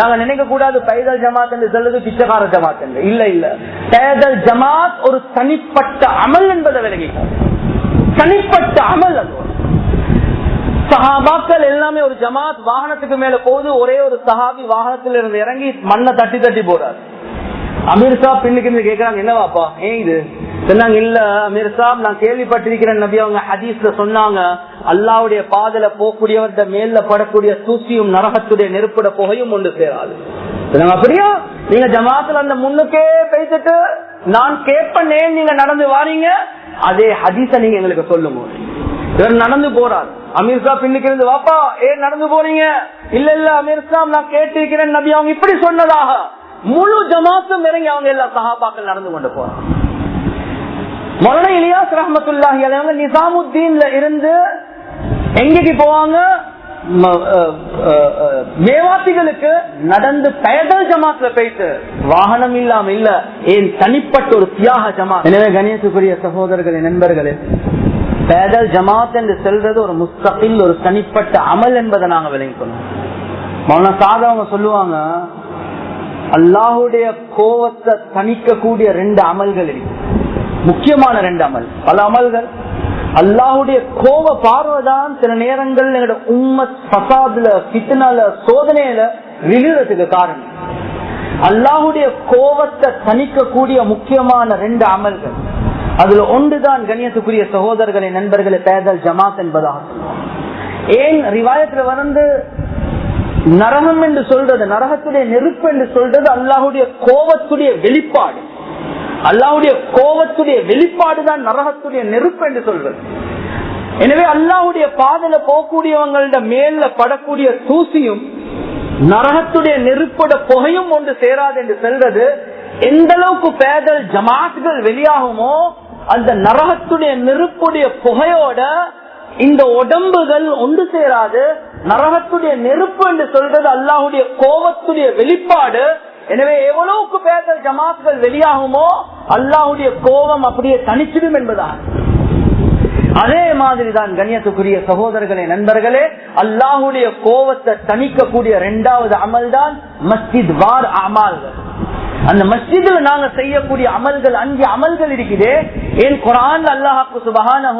நாங்க நினைக்க கூடாது பைதல் ஜமாத் என்று சொல்றது பிச்சைக்கார ஜமாத் என்று. இல்ல இல்ல. பைதல் ஜமாத் ஒரு தனிப்பட்ட அமல் என்பதை விலகிக்கும் தனிப்பட்ட அமல் அது. சஹாபாக்கள் எல்லாமே ஒரு ஜமாத் வாகனத்துக்கு மேல போது ஒரே ஒரு சஹாபி வாகனத்துல இருந்து இறங்கி மண்ணை தட்டி தட்டி போறாரு. அமீர் சாப் பின்னுக்கு இருந்து கேக்குறாங்க என்னவாப்பா? ஏன் இது? சொன்னாங்க இல்ல அமீர் சாப் நான் கேள்விப்பட்டிருக்கிறேன் நபி. அவங்க ஹதீஸ்ல சொன்னாங்க அல்லாவுடைய பாதல போகக்கூடியவர்த மேல படக்கூடிய தூசியும் நரகத்துடைய நெருப்புட புகையும் ஒன்று சேராது. அப்படியா? நீங்க ஜமாத்துல அந்த முன்னுக்கே பேசிட்டு நான் கேட்பனே நீங்க நடந்து வாரீங்க. அதே ஹதீச நீங்க எங்களுக்கு சொல்லுங்க இவர் நடந்து போறார். அமீர் சாப் பின்னுக்கு இருந்து வாப்பா ஏன் நடந்து போறீங்க? இல்ல இல்ல அமீர் சாப் நான் கேட்டிருக்கிறேன் நபி. அவங்க இப்படி சொன்னதாக முழு ஜமாத்தும் இறங்கி அவங்க எல்லா சகாபாக்கள் நடந்து கொண்டு போறாங்க. மொழனை இலியாஸ் ரஹமத்துல்லாஹி அதாவது நிசாமுத்தீன்ல இருந்து எங்கேக்கு போவாங்க? மேவாசிகளுக்கு நடந்து பெயதல் ஜமாத்ல போயிட்டு. வாகனம் இல்லாம இல்ல ஏன் தனிப்பட்ட ஒரு தியாக ஜமாத். எனவே கணேசுக்குரிய சகோதரர்களே நண்பர்களே பேதல் ஜமாத் என்று செல்றது ஒரு முஸ்தகில் ஒரு தனிப்பட்ட அமல் என்பதை நாங்க விளங்கிக்கணும். மௌன சாதவங்க சொல்லுவாங்க அல்லாஹுடைய கோவத்தை தணிக்கக்கூடிய ரெண்டு அமல்கள் இருக்கு. முக்கியமான ரெண்டு அமல். பல அமல்கள். அல்லாஹுடைய கோவ பார்வைதான் சில நேரங்கள் எங்களோட உம்மத் பசாதுல பித்தனால சோதனையில விழுறதுக்கு காரணம். அல்லாஹுடைய கோவத்தை தணிக்கக்கூடிய முக்கியமான ரெண்டு அமல்கள். அதுல ஒன்றுதான் கணியத்துக்குரிய சகோதரர்களை நண்பர்களை பேதல் ஜமாத் என்பதாக ஏன் ரிவாயத்துல வந்து நரகம் என்று சொல்றது நரகத்துடைய நெருப்பு என்று சொல்றது அல்லாஹுடைய கோபத்துடைய வெளிப்பாடு. அல்லாவுடைய கோபத்துடைய வெளிப்பாடு தான் நரகத்துடைய நெருப்பு என்று சொல்றது. எனவே அல்லாவுடைய பாதல போகக்கூடியவங்களோட மேல படக்கூடிய தூசியும் நரகத்துடைய நெருப்போட புகையும் ஒன்று சேராது என்று சொல்றது. எந்த அளவுக்கு பேதல் ஜமாத்துகள் வெளியாகுமோ அந்த நரகத்துடைய நெருப்புடைய புகையோட இந்த உடம்புகள் ஒன்று சேராது. நரகத்துடைய நெருப்பு என்று சொல்றது அல்லாஹுடைய கோபத்துடைய வெளிப்பாடு. எனவே எவ்வளவுக்கு பேர்கள் ஜமாத்துகள் வெளியாகுமோ அல்லாஹுடைய கோபம் அப்படியே தனிச்சிடும் என்பதான் அதே மாதிரி தான் கண்ணியத்துக்குரிய சகோதரர்களே நண்பர்களே அல்லாஹுடைய கோபத்தை தணிக்கக்கூடிய இரண்டாவது அமல் தான் மஸ்ஜித் வார் அமல்கள். அந்த மஸ்ஜிதில் நாங்க செய்யக்கூடிய அமல்கள் அஞ்சு அமல்கள் இருக்குது. ஏன் குரான் அல்லாஹாக்கு சுபகான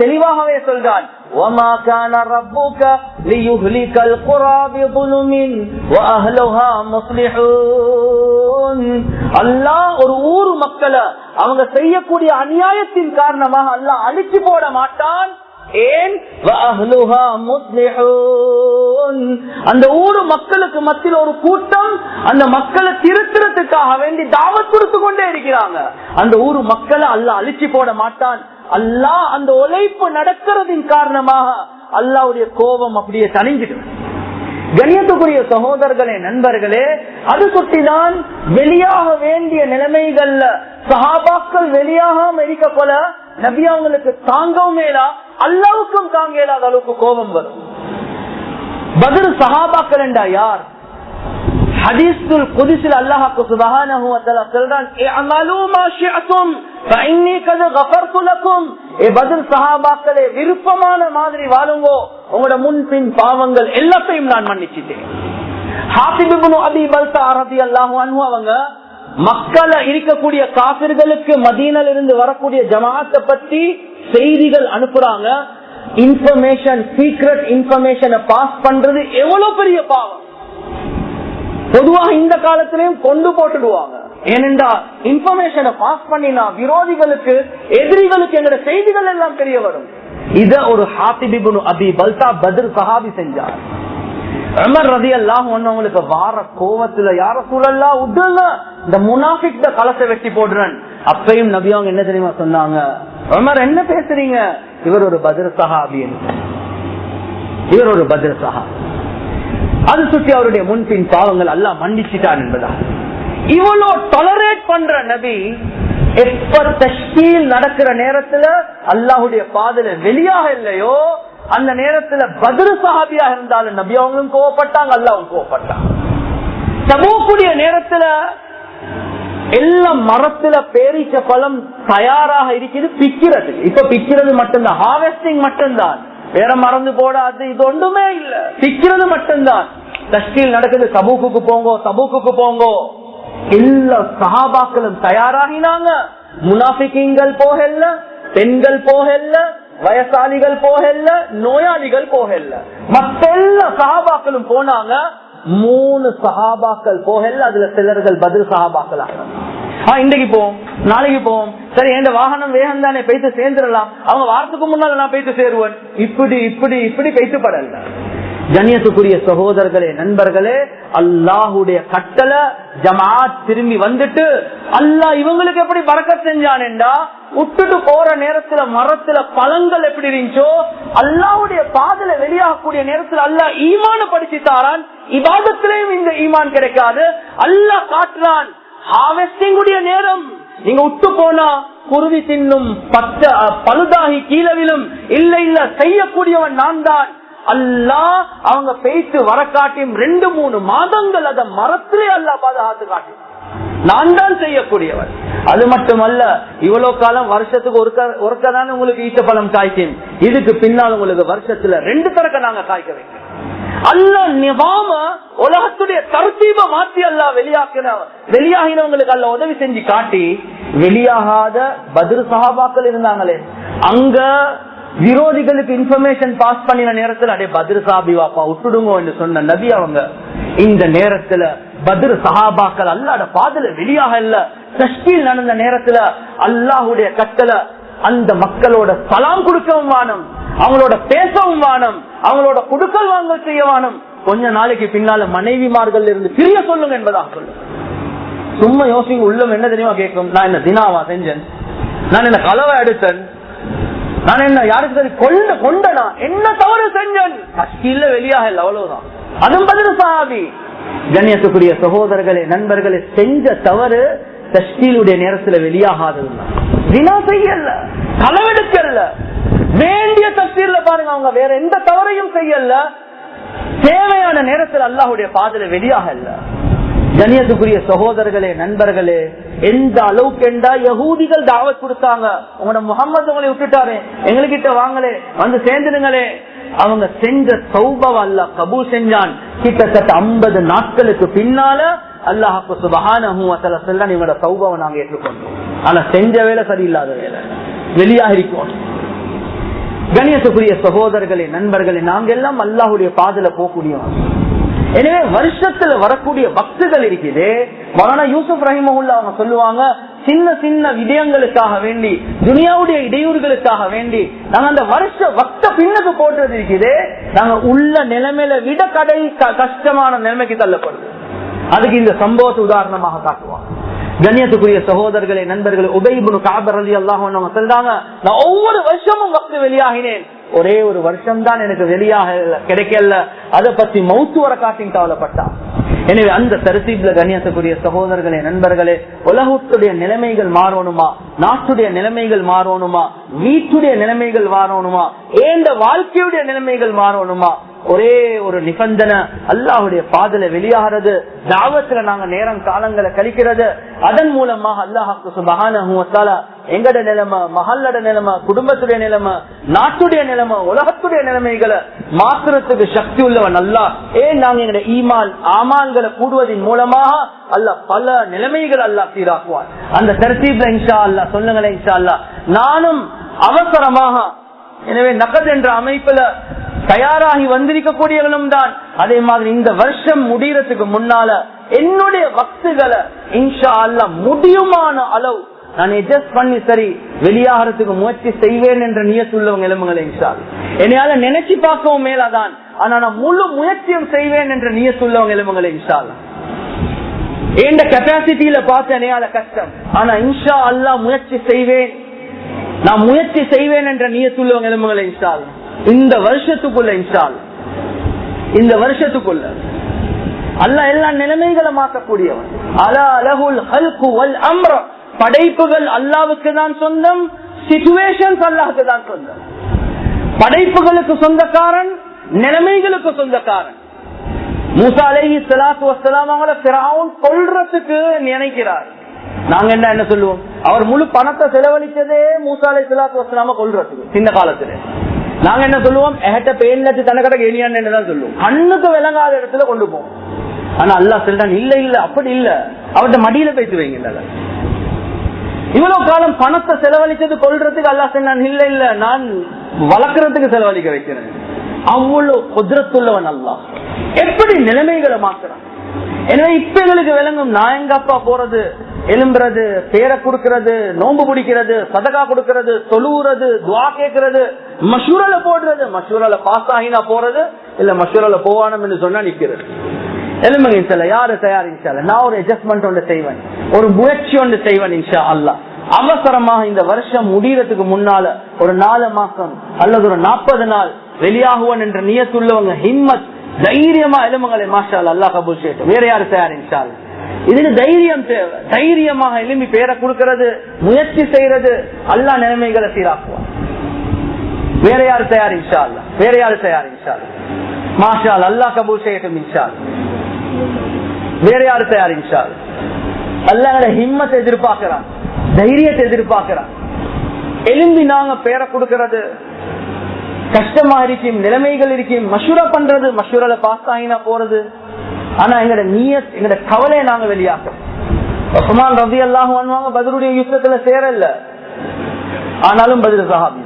தெளிவாகவே சொல்றான். وَمَا كَانَ رَبُّكَ لِيُهْلِكَ الْقُرَى بِظُلْمٍ وَأَهْلُهَا مُصْلِحُونَ அல்லாஹ் ஒரு ஊர் மக்களை அவங்க செய்யக்கூடிய அநியாயத்தின் காரணமாக அல்லாஹ் அழிச்சு போட மாட்டான் ஏன் وَأَهْلُهَا مُصْلِحُونَ அந்த ஊரு மக்களுக்கு மத்தியில் ஒரு கூட்டம் அந்த மக்களை திருத்துறதுக்காக வேண்டி தாவத் கொடுத்து கொண்டே இருக்கிறாங்க அந்த ஊரு மக்களை அல்லாஹ் அழிச்சு போட மாட்டான் அல்லாஹ் அந்த உழைப்பு நடக்கிறதின் காரணமாக அல்லாவுடைய கோபம் அப்படியே தணிஞ்சிடும். கணியத்துக்குரிய சகோதரர்களே நண்பர்களே அது சுட்டிதான் வெளியாக வேண்டிய நிலைமைகள்ல சஹாபாக்கள் வெளியாகாம இருக்க போல நபி அவங்களுக்கு தாங்கவும் மேலா அல்லாவுக்கும் தாங்க இயலாத அளவுக்கு கோபம் வரும். பதில் சஹாபாக்கள் என்றா யார்? ஹதீஸ்துல் குதிசில் அல்லாஹாக்கு சுபஹானஹு வ தஆலா சொல்றான் இஅமலு மா ஷிஅதும் ஃபஇன்னி கத் கஃபர்து லக்கும். ஏ பதில் சஹாபாக்களே விருப்பமான மாதிரி வாழுங்கோ. உங்களோட முன்பின் பாவங்கள் எல்லாத்தையும் நான் மன்னிச்சிட்டேன். ஹாஃபிப் இப்னு அபி பல்தா ரலியல்லாஹு அன்ஹு அவங்க மக்கள இருக்கக்கூடிய காபிர்களுக்கு மதீனல இருந்து வரக்கூடிய ஜமாத்தை பத்தி செய்திகள் அனுப்புறாங்க. இன்ஃபர்மேஷன் சீக்ரெட் இன்ஃபர்மேஷனை பாஸ் பண்றது எவ்வளவு பெரிய பாவம். பொதுவாக இந்த காலத்திலையும் கொண்டு போட்டுடுவாங்க. ஏனென்றா இன்ஃபர்மேஷனை பாஸ் பண்ணினா விரோதிகளுக்கு எதிரிகளுக்கு எங்களோட செய்திகள் எல்லாம் தெரிய வரும். இத ஒரு ஹாத்திபிபுனு அபி பல்தா பத்ர் சஹாபி செஞ்சார். ரதி எல்லாம் ஒன்னவங்களுக்கு வார கோவத்துல யார சூழல்லா விட்டுங்க இந்த முனாஃபிக் கலசை வெட்டி போடுறேன். அப்பையும் நபி அவங்க என்ன தெரியுமா சொன்னாங்க? உமர் என்ன பேசுறீங்க? இவர் ஒரு பத்ர சஹாபி இவர் ஒரு பத்ர சஹாபி. அது சுற்றி அவருடைய முன்பின் பாவங்கள் எல்லாம் மன்னிச்சுட்டான் என்பதா. இவ்வளோ டொலரேட் பண்ற நபி எப்ப தஷ்கீல் நடக்கிற நேரத்துல அல்லாஹுடைய பாதல வெளியாக இல்லையோ அந்த நேரத்துல பதிரு சஹாபியா இருந்தாலும் நபி அவங்களும் கோவப்பட்டாங்க அல்லாவும் கோவப்பட்டாங்க சமூகக்கூடிய நேரத்துல எல்லாம் மரத்துல பேரிச்ச பழம் தயாராக இருக்குது பிக்கிறது. இப்ப பிக்கிறது மட்டும்தான் ஹார்வெஸ்டிங் மட்டும்தான். வேற மறந்து போடாது இது ஒன்றுமே இல்ல. சிக்கிறது மட்டும்தான். தஷ்கீல் நடக்குது சபூக்குக்கு போங்கோ சபூக்குக்கு போங்கோ. எல்லா சகாபாக்களும் தயாராகினாங்க. முனாபிக்கிங்கள் போகல பெண்கள் போகல வயசாளிகள் போகல நோயாளிகள் போகல. மத்த எல்லா போனாங்க. மூணு சஹாபாக்கள் போகல அதுல சிலர்கள் பதில் சஹாபாக்கள் இன்றைக்கு போவோம். நாளைக்கு போவோம். சரி என் வாகனம் வேகம் தானே பைத்து சேர்ந்துடலாம். அவங்க வாரத்துக்கு முன்னால நான் பைத்து சேருவேன். இப்படி இப்படி இப்படி போயிட்டு படல. கண்ணியத்துக்குரிய சகோதரர்களே நண்பர்களே அல்லாஹுடைய கட்டளை ஜமாத் திரும்பி வந்துட்டு அல்லாஹ் இவங்களுக்கு எப்படி பறக்க செஞ்சானேண்டா விட்டுட்டு போற நேரத்துல மரத்துல பழங்கள் எப்படி இருந்துச்சோ அல்லாவுடைய பாதல வெளியாகக்கூடிய நேரத்துல அல்லாஹ் ஈமான படிச்சு தாரான் இவாதத்திலையும் இந்த ஈமான் கிடைக்காது. அல்லாஹ் காட்டுறான். ஹார்வெஸ்டிங் நேரம். நீங்க உத்து போனா குருவி தின்னும் பச்ச பழுதாகி கீழவிலும் இல்ல இல்ல செய்யக்கூடியவன் நான் தான். அல்லா அவங்க பேச்சு வர காட்டியும் ரெண்டு மூணு மாதங்கள் அத மரத்திலே அல்லா பாதுகாத்து காட்டி நான் தான் செய்யக்கூடியவன். அது மட்டுமல்ல இவ்வளவு காலம் வருஷத்துக்கு ஒருக்க ஒருக்கதான உங்களுக்கு ஈட்ட பழம் காய்க்கும். இதுக்கு பின்னால் உங்களுக்கு வருஷத்துல ரெண்டு தரக்க நாங்க காய்க்க வைக்கிறோம். அல்ல நிவாம உலகத்துடைய தர்த்தீப மாத்தி அல்ல வெளியாக்கின வெளியாகினவங்களுக்கு அல்ல உதவி செஞ்சு காட்டி வெளியாகாத பதில் சகாபாக்கள் இருந்தாங்களே அங்க விரோதிகளுக்கு இன்ஃபர்மேஷன் பாஸ் பண்ணின நேரத்துல அடே பதிர் சாபி வாப்பா விட்டுடுங்க என்று சொன்ன நபி அவங்க இந்த நேரத்துல பதிர் சஹாபாக்கள் அல்லாட பாதல வெளியாக இல்ல சஷ்டியில் நடந்த நேரத்துல அல்லாஹுடைய கட்டளை அந்த மக்களோட சலாம் கொடுக்கவும் வானம் அவங்களோட பேசவும் வானம் அவங்களோட குடுக்கல் வாங்கல் செய்ய வானம் கொஞ்ச நாளைக்கு பின்னால மனைவிமார்கள் இருந்து பிரிய சொல்லுங்க என்பதாக சொல்லுங்க. சும்மா யோசிங்க உள்ளம் என்ன தெரியுமா கேட்கும்? நான் என்ன தினாவா செஞ்சேன்? நான் என்ன கலவை எடுத்தேன் நான் என்ன யாருக்கு சரி கொண்ட கொண்டனா? என்ன தவறு செஞ்சேன்? கஷ்டில வெளியாக இல்லை அவ்வளவுதான். அதுவும் பதில் சாபி கண்ணியத்துக்குரிய சகோதரர்களே நண்பர்களே செஞ்ச தவறு தஷ்டீலுடைய நேரத்துல வெளியாகாதது வினா செய்யல களவெடுக்கல வேண்டிய தஷ்டீல்ல பாருங்க அவங்க வேற எந்த தவறையும் செய்யல. தேவையான நேரத்தில் அல்லாஹுடைய பாதல வெளியாக இல்ல. கணியத்துக்குரிய சகோதரர்களே நண்பர்களே எந்த அளவுக்கு என்றா யகூதிகள் தாவத் கொடுத்தாங்க? உங்களோட முகமது உங்களை விட்டுட்டாரு எங்ககிட்ட வாங்களே வந்து சேர்ந்துடுங்களே. அவங்க செஞ்ச சௌபவ அல்ல கபூ செஞ்சான். கிட்டத்தட்ட ஐம்பது நாட்களுக்கு பின்னால அல்லாஹாக்கு சுபகான சொல்ல இவங்களோட சௌபவை நாங்க ஏற்றுக்கொண்டோம். ஆனா செஞ்ச வேலை சரியில்லாத வேலை. வெளியாக இருக்கோம் கணியத்துக்குரிய சகோதரர்களே நண்பர்களே நாங்க எல்லாம் அல்லாஹுடைய பாதல போகக்கூடியவங்க. எனவே வருஷத்துல வரக்கூடிய பக்துகள் இருக்குது. மகனா யூசுப் ரஹிமஹுல்லா அவங்க சொல்லுவாங்க சின்ன சின்ன விடயங்களுக்காக வேண்டி துனியாவுடைய இடையூறுகளுக்காக வேண்டி நாங்க அந்த வருஷ வக்த பின்னுக்கு போட்டது இருக்குது. நாங்க உள்ள நிலைமையில விட கடை கஷ்டமான நிலைமைக்கு தள்ளப்படுது. அதுக்கு இந்த சம்பவத்தை உதாரணமாக காட்டுவாங்க. கண்ணியத்துக்குரிய சகோதரர்களே நண்பர்களே உபயிபுனு காபர் அலி அல்லாஹ் சொல்றாங்க நான் ஒவ்வொரு வருஷமும் வக்து வெளியாகினேன். ஒரே ஒரு வருஷம் தான் எனக்கு வெளியாக கிடைக்கல. அதை பத்தி மௌத்து வர காட்டின் கவலைப்பட்டான் எனவே அந்த தரிசீப்ல கண்ணியத்துக்குரிய சகோதரர்களே நண்பர்களே உலகத்துடைய நிலைமைகள் மாறணுமா? நாட்டுடைய நிலைமைகள் மாறணுமா? வீட்டுடைய நிலைமைகள் மாறணுமா? ஏந்த வாழ்க்கையுடைய நிலைமைகள் மாறணுமா? ஒரே ஒரு நிபந்தனை அல்லாஹுடைய பாதல வெளியாகிறது. தாவத்துல நாங்க நேரம் காலங்களை கழிக்கிறது. அதன் மூலமாக அல்லாஹாக்கு சுபகான எங்கட நிலைமை மகளோட நிலைமை குடும்பத்துடைய நிலைமை நாட்டுடைய நிலைமை உலகத்துடைய நிலைமைகளை மாத்துறதுக்கு சக்தி உள்ளவன் அல்லா ஏன் நாங்க எங்க ஈமான் ஆமான்களை கூடுவதன் மூலமாக அல்ல பல நிலைமைகள் அல்லா சீராக்குவான். அந்த தரத்தீப்ல இன்ஷா அல்லா சொல்லுங்களேன் இன்ஷா அல்லா நானும் அவசரமாக எனவே நகத் என்ற அமைப்புல தயாராகி வந்திருக்கக்கூடியவனும் தான். அதே மாதிரி இந்த வருஷம் முடியறதுக்கு முன்னால என்னுடைய வக்துகளை இன்ஷா அல்ல முடியுமான அளவு நான் அட்ஜஸ்ட் பண்ணி சரி வெளியாகிறதுக்கு முயற்சி செய்வேன் என்ற நியத்துள்ளவங்க எலும்புகளை இன்ஷா என்னையால நினைச்சு பார்க்கவும் மேலதான். ஆனா நான் முழு முயற்சியும் செய்வேன் என்ற நியத்துள்ளவங்க எலும்புகளை இன்ஷா எந்த கெப்பாசிட்டியில பார்த்து என்னையால கஷ்டம். ஆனா இன்ஷா அல்லா முயற்சி செய்வேன். நான் முயற்சி செய்வேன் என்ற நீயத்துள்ளவங்க எலும்புகளை இன்ஸ்டால். இந்த வருஷத்துக்குள்ள இன்ஸ்டால். இந்த வருஷத்துக்குள்ள. அல்ல எல்லா நிலைமைகளை மாற்றக்கூடியவன். அல அலகுல் ஹல்கு வல் அம்ர. படைப்புகள் அல்லாவுக்கு தான் சொந்தம் சிச்சுவேஷன்ஸ் அல்லாவுக்கு தான் சொந்தம். படைப்புகளுக்கு சொந்தக்காரன் நிலைமைகளுக்கு சொந்தக்காரன். மூசா அலஹி சலாத்து வசலாம் அவங்கள பிராவுன் கொள்றதுக்கு நினைக்கிறார். நாங்க என்ன என்ன சொல்லுவோம்? அவர் முழு பணத்தை செலவழிச்சதே மூசாலை வசலாம கொள்றதுக்கு சின்ன காலத்துல. நாங்க என்ன சொல்லுவோம்? எஹட்ட பேன்லச்சு தனக்கட கேணியான்னு தான் சொல்லுவோம். கண்ணுக்கு விளங்காத இடத்துல கொண்டு போவோம். ஆனா அல்லாஹ் சொல்றான் இல்ல இல்ல அப்படி இல்ல. அவர்கிட்ட மடியில பேசி வைங்க இவ்வளவு காலம் பணத்தை செலவழிச்சது கொள்றதுக்கு அல்லாஹ் சொன்னான் இல்ல இல்ல. நான் வளர்க்கறதுக்கு செலவழிக்க வைக்கிறேன். அவ்வளவு குதிரத்துள்ளவன் அல்லா எப்படி நிலைமைகளை மாத்துறான்? எனவே இப்ப எங்களுக்கு விளங்கும் நான் எங்க அப்பா போறது? எலும்புறது பேரை கொடுக்கறது நோன்பு பிடிக்கிறது சதகா கொடுக்கறது தொழுவுறது துவா கேட்கறது மஷூரல போடுறது. மஷூரல பாஸ் ஆகினா போறது இல்ல மஷூரல போவானம் என்று சொன்னா நிக்கிறது. எலும்புங்க இன்சால யாரு தயார் நான் ஒரு அட்ஜஸ்ட்மெண்ட் ஒன்று செய்வேன். ஒரு முயற்சி ஒன்று செய்வேன் இன்ஷா அல்லா அவசரமாக இந்த வருஷம் முடியறதுக்கு முன்னால ஒரு நாலு மாசம் அல்லது ஒரு நாற்பது நாள் வெளியாகுவன் என்ற நியத்துள்ளவங்க ஹிம்மத் தைரியமா எலும்புங்களை மாஷா அல்லா கபூல் செய்யட்டும். வேற யாரு தயார் இதுக்கு தைரியம் தேவை. தைரியமாக எலும்பி பேரை கொடுக்கறது முயற்சி செய்யறது அல்லா நிலைமைகளை சீராக்குவான். வேற யாரு தயார் இன்ஷா வேற யாரு தயார் இன்ஷா மாஷால் அல்லா கபூல் செய்யட்டும் இன்ஷா வேற யாரு தயார் இன்ஷா அல்லாட ஹிம்மத்தை எதிர்பார்க்கிறான். தைரியத்தை எதிர்பார்க்கிறான். எலும்பி நாங்க பேரை கொடுக்கறது. கஷ்டமா இருக்கும் நிலைமைகள் இருக்கும் மஷூரா பண்றது மஷூரால பாஸ் ஆகினா போறது. ஆனா எங்கட நீயத் எங்கட கவலையை நாங்க வெளியாக்குறோம் உஸ்மான் ரவி அல்லாஹ் பண்ணுவாங்க பதிலுடைய யுத்தத்துல சேரல. ஆனாலும் பதில் சஹாபி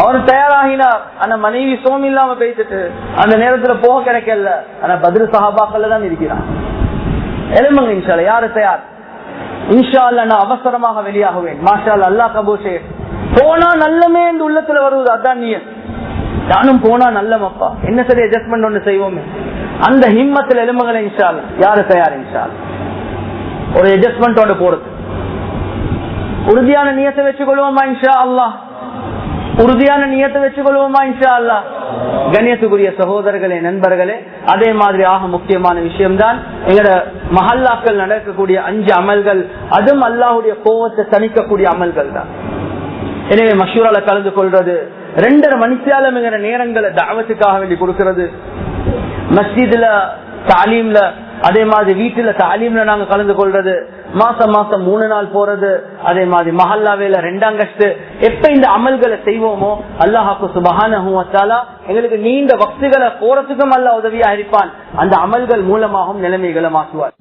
அவர் தயாராகினார். ஆனா மனைவி சோம் இல்லாம பேசிட்டு அந்த நேரத்துல போக கிடைக்கல. ஆனா பதில் சஹாபாக்கள்ல தான் இருக்கிறான். எலும்புங்க இன்ஷால யாரு தயார்? இன்ஷா அல்லா நான் அவசரமாக வெளியாகுவேன். மாஷா அல்லா அல்லா கபூஷே போனா நல்லமே இந்த உள்ளத்துல வருவது. அதான் நீ நானும் போனா நல்லமப்பா. என்ன சரி அட்ஜஸ்ட்மெண்ட் ஒண்ணு செய்வோமே. அந்த ஹிம்மத்தில் எலும்புகளை இன்ஷா யாரு தயார் ஒரு அட்ஜஸ்ட்மெண்ட் போறது உறுதியான நியத்தை வச்சுக்கொள்வோமா இன்ஷா அல்லாஹ் உறுதியான நியத்தை வச்சுக்கொள்வோமா இன்ஷா அல்லா கண்ணியத்துக்குரிய சகோதரர்களே நண்பர்களே அதே மாதிரி ஆக முக்கியமான விஷயம்தான் எங்கட மஹல்லாக்கள் நடக்கக்கூடிய அஞ்சு அமல்கள் அதுவும் அல்லாஹுடைய கோவத்தை தணிக்கக்கூடிய அமல்கள் தான் எனவே மஷூரால கலந்து கொள்றது ரெண்டரை மணித்தியாலும் எங்கட நேரங்களை தாவத்துக்காக வேண்டி கொடுக்கிறது. மஸ்ஜிதுல தாலீம்ல அதே மாதிரி வீட்டுல தாலீம்ல நாங்க கலந்து கொள்றது. மாசம் மாசம் மூணு நாள் போறது அதே மாதிரி மஹல்லாவேல ரெண்டாம் கஷ்டு எப்ப இந்த அமல்களை செய்வோமோ அல்லாஹாக்கு சுபஹான எங்களுக்கு நீண்ட வக்துகளை போறதுக்கும் அல்ல உதவியா இருப்பான். அந்த அமல்கள் மூலமாகவும் நிலைமைகளை மாற்றுவார்.